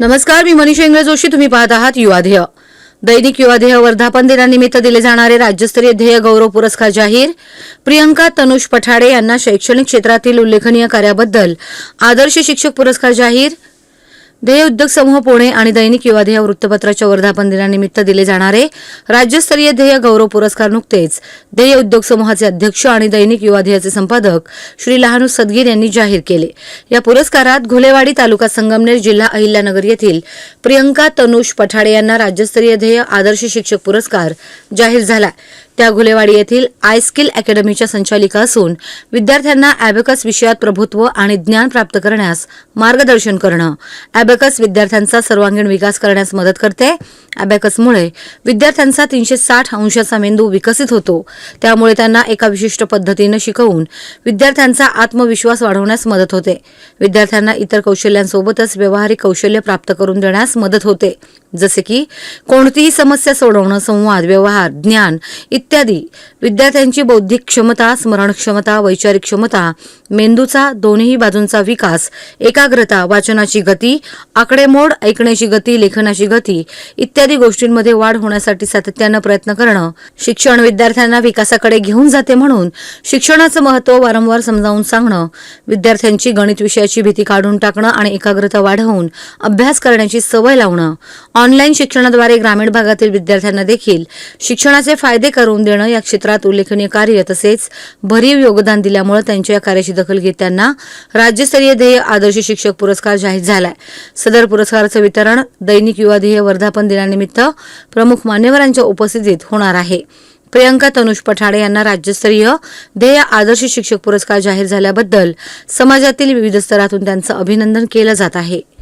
नमस्कार मी मनीष इंग्रज जोशी. तुम्ही पाहत आहात युवाध्येय दैनिक युवाध्येय वर्धापन दिनानिमित्त दिले जाणारे राज्यस्तरीय ध्येय गौरव पुरस्कार जाहीर. प्रियंका तनुष पठाडे यांना शैक्षणिक क्षेत्रातील उल्लेखनीय कार्याबद्दल आदर्श शिक्षक पुरस्कार जाहीर. ध्येय उद्योग समूह पुणे आणि दैनिक युवाध्येय वृत्तपत्राच्या वर्धापन दिनानिमित्त दिले जाणारे राज्यस्तरीय ध्येय गौरव पुरस्कार नुकतेच ध्येय उद्योग समूहाचे अध्यक्ष आणि दैनिक युवाध्येयाचे संपादक श्री लहानू सदगीर यांनी जाहीर केले. या पुरस्कारात घुलेवाडी तालुका संगमनेर जिल्हा अहिल्यानगर येथील प्रियंका तनुष पठाडे यांना राज्यस्तरीय ध्येय आदर्श शिक्षक पुरस्कार जाहीर झाला. त्या घुलेवाडी येथील आय स्किल अकॅडमीच्या संचालिका असून विद्यार्थ्यांना अॅबेकस विषयात प्रभुत्व आणि ज्ञान प्राप्त करण्यास मार्गदर्शन करणं. अॅबेकस विद्यार्थ्यांचा सर्वांगीण विकास करण्यास मदत करते. अॅबेकसमुळे विद्यार्थ्यांचा तीनशे साठ अंशाचा मेंदू विकसित होतो. त्यामुळे त्यांना एका विशिष्ट पद्धतीनं शिकवून विद्यार्थ्यांचा आत्मविश्वास वाढवण्यास मदत होते. विद्यार्थ्यांना इतर कौशल्यांसोबतच व्यावहारिक कौशल्य प्राप्त करून देण्यास मदत होते. जसे की कोणतीही समस्या सोडवणं संवाद व्यवहार ज्ञान इत्यादी. विद्यार्थ्यांची बौद्धिक क्षमता स्मरण क्षमता वैचारिक क्षमता मेंदूचा दोन्ही बाजूंचा विकास एकाग्रता वाचनाची गती आकडेमोड ऐकण्याची गती लेखनाची गती इत्यादी गोष्टींमध्ये वाढ होण्यासाठी सातत्यानं प्रयत्न करणं शिक्षण विद्यार्थ्यांना विकासाकडे घेऊन जाते म्हणून शिक्षणाचं महत्त्व वारंवार समजावून सांगणं विद्यार्थ्यांची गणित विषयाची भीती काढून टाकणं आणि एकाग्रता वाढवून अभ्यास करण्याची सवय लावणं. ऑनलाईन शिक्षणाद्वारे ग्रामीण भागातील विद्यार्थ्यांना देखील शिक्षणाचे फायदे करून देणं या क्षेत्रात उल्लेखनीय कार्य तसेच भरीव योगदान दिल्यामुळे त्यांच्या या कार्याची दखल घेत त्यांना राज्यस्तरीय ध्येय आदर्श शिक्षक पुरस्कार जाहीर झालाय. सदर पुरस्काराचं वितरण दैनिक युवा ध्येय वर्धापन दिनानिमित्त प्रमुख मान्यवरांच्या उपस्थितीत होणार आहे. प्रियंका तनुष पठाडे यांना राज्यस्तरीय ध्येय आदर्श शिक्षक पुरस्कार जाहीर झाल्याबद्दल समाजातील विविध स्तरातून त्यांचं अभिनंदन केलं जात आहे.